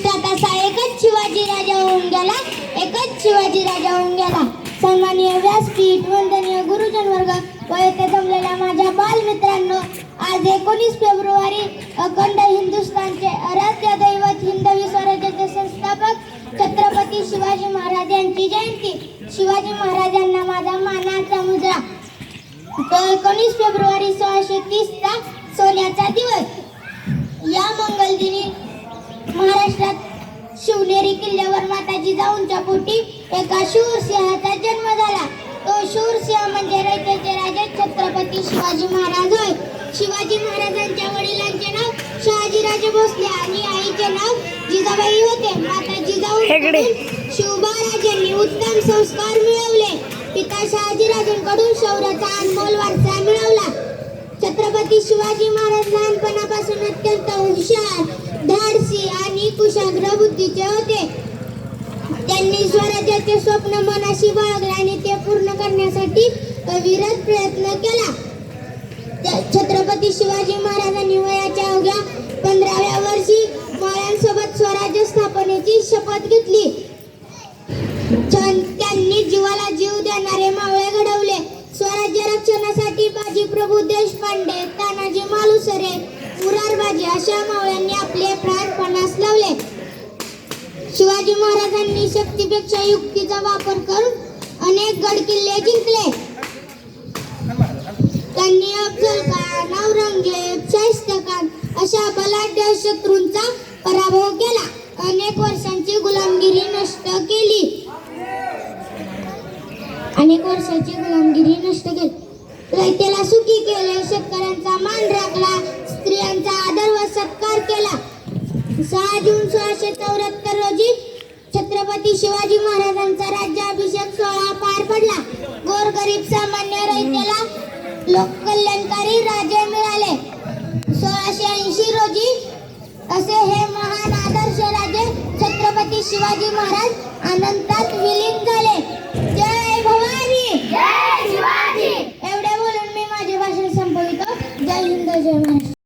विष्टा तसा एकच शिवाजी राजा होऊन गेला एकच शिवाजी राजा होऊन गेला. सन्माननीय व्यासपीठ वंदनीय गुरुजन वर्ग व येथे जमलेल्या माझ्या बालमित्रांनो आज एकोणीस फेब्रुवारी अखंड हिंदुस्थानचे आराध्य दैवत हिंदवी स्वराज्याचे संस्थापक छत्रपती शिवाजी महाराज यांची जयंती. शिवाजी महाराजांना माझा मानाचा मुजरा. एकोणीस फेब्रुवारी सोळाशे तीसचा सोन्याचा दिवस. या मंगल दिनी महाराष्ट्रात शिवनेरी किल्ल्यावर माता जिजाऊंच्या पोटी एका शूरसिंहाचा जन्म झाला. तो शूरसिंह म्हणजे रयतेचे राजे छत्रपती शिवाजी महाराज होय. शिवाजी महाराजांच्या वडिलांचे नाव शहाजीराजे भोसले आणि आईचे नाव जिजाबाई होते. माता जिजाऊ. शिवबाराजांनी उत्तम संस्कार मिळवले. पिता शहाजीराजांकडून शौर्याचा अनमोल वारसा मिळवला. छत्रपती शिवाजी महाराज लहानपणापासून अत्यंत हुशार कुशाग्र बुद्धीचे होते. त्यांनी स्वराज्याचे स्वप्न मनाशी बाळगले आणि ते पूर्ण करण्यासाठी अविरत प्रयत्न केला. छत्रपती शिवाजी महाराजांनी वयाच्या अवघ्या पंधराव्या वर्षी माळ्यांसोबत स्वराज्य स्थापनेची शपथ घेतली. त्यांनी जीवाला जीव देणारे मावळे घडवले. स्वराज्य रक्षणासाठी बाजी प्रभू देशपांडे तानाजी मालुसरे मुरारबाजी अशा मावळ्यांनी आपले प्राण शिवाजी महाराजांनी शक्तीपेक्षा युक्तीचा वापर करून अनेक गड किल्ले जिंकले. त्यांनी अफजल खान औरंगजेब शाहिस्ता खान अशा बलाढ्य शत्रूंचा पराभव केला. अनेक वर्षांची गुलामगिरी नष्ट केली. अनेक वर्षाची गुलामगिरी नष्ट केली. रयतेला सुखी केले शेतकऱ्यांचा मान राखला स्त्रियांचा आदर व सत्कार केला. सहा जून सोळाशे चौऱ्याहत्तर रोजी छत्रपती शिवाजी महाराजांचा राज्याभिषेक सोहळा पार पडला. गोरगरीब सामान्य रयतेला लोककल्याणकारी राजे मिळाले. सोळाशे ऐंशी रोजी असे हे महान आदर्श राजे छत्रपती शिवाजी महाराज अनंतात विलीन झाले. जय भवानी! जय शिवाजी! एवढे बोलून मी माझे भाषण संपवितो. जय हिंद जय महाराज